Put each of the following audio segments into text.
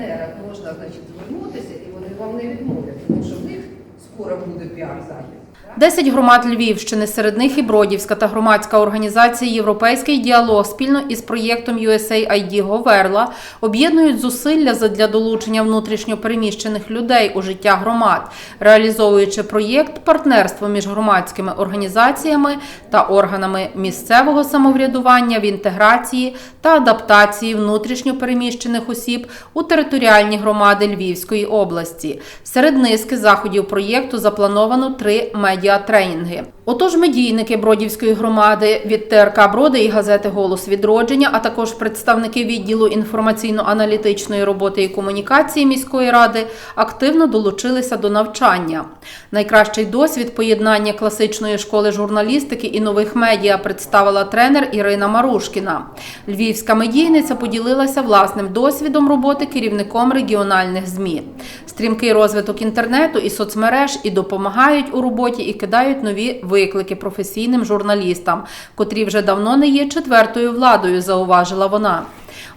партнера можна значить, звернутися, і вони вам не відмовлять, тому що в них скоро буде піар-захід. Десять громад Львівщини, серед них і Бродівська та громадська організація Європейський діалог спільно із проєктом USAID Говерла об'єднують зусилля задля долучення внутрішньо переміщених людей у життя громад, реалізовуючи проєкт партнерство між громадськими організаціями та органами місцевого самоврядування в інтеграції та адаптації внутрішньо переміщених осіб у територіальні громади Львівської області. Серед низки заходів проєкту заплановано три медіатренінги. Отож, медійники Бродівської громади від ТРК Броди і газети Голос відродження, а також представники відділу інформаційно-аналітичної роботи і комунікації міської ради активно долучилися до навчання. Найкращий досвід поєднання класичної школи журналістики і нових медіа представила тренер Ірина Марушкіна. Львівська медійниця поділилася власним досвідом роботи керівником регіональних ЗМІ. Стрімкий розвиток інтернету і соцмереж і допомагають у роботі і кидають нові виклики професійним журналістам, котрі вже давно не є четвертою владою, зауважила вона.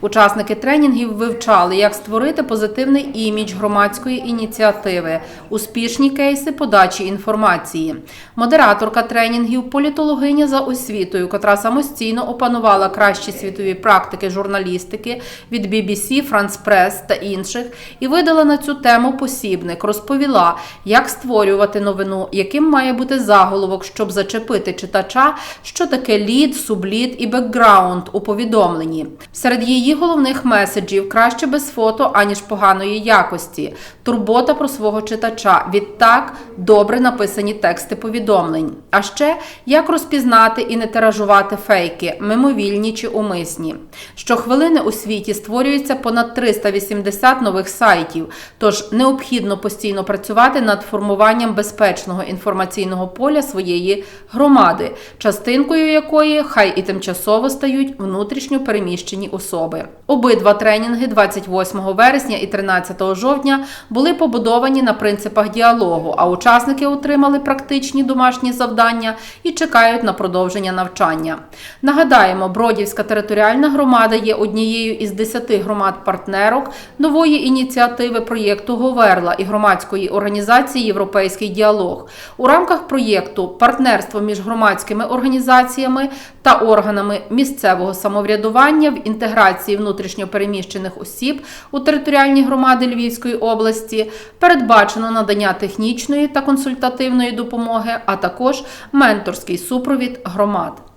Учасники тренінгів вивчали, як створити позитивний імідж громадської ініціативи, успішні кейси подачі інформації. Модераторка тренінгів, політологиня за освітою, котра самостійно опанувала кращі світові практики журналістики від BBC, France Press та інших, і видала на цю тему посібник, розповіла, як створювати новину, яким має бути заголовок, щоб зачепити читача, що таке лід, сублід і бекграунд у повідомленні. Серед її головних меседжів краще без фото, аніж поганої якості, турбота про свого читача. Відтак добре написані тексти повідомлень. А ще як розпізнати і не тиражувати фейки, мимовільні чи умисні. Щохвилини у світі створюється понад 380 нових сайтів, тож необхідно постійно працювати над формуванням безпечного інформаційного поля своєї громади, частинкою якої хай і тимчасово стають внутрішньо переміщені особи. Обидва тренінги 28 вересня і 13 жовтня були побудовані на принципах діалогу, а учасники отримали практичні домашні завдання і чекають на продовження навчання. Нагадаємо, Бродівська територіальна громада є однією із 10 громад-партнерок нової ініціативи проєкту Говерла і громадської організації Європейський діалог. У рамках проєкту партнерство між громадськими організаціями та органами місцевого самоврядування в інтеграції внутрішньо переміщених осіб у територіальні громади Львівської області передбачено надання технічної та консультативної допомоги, а також менторський супровід громад.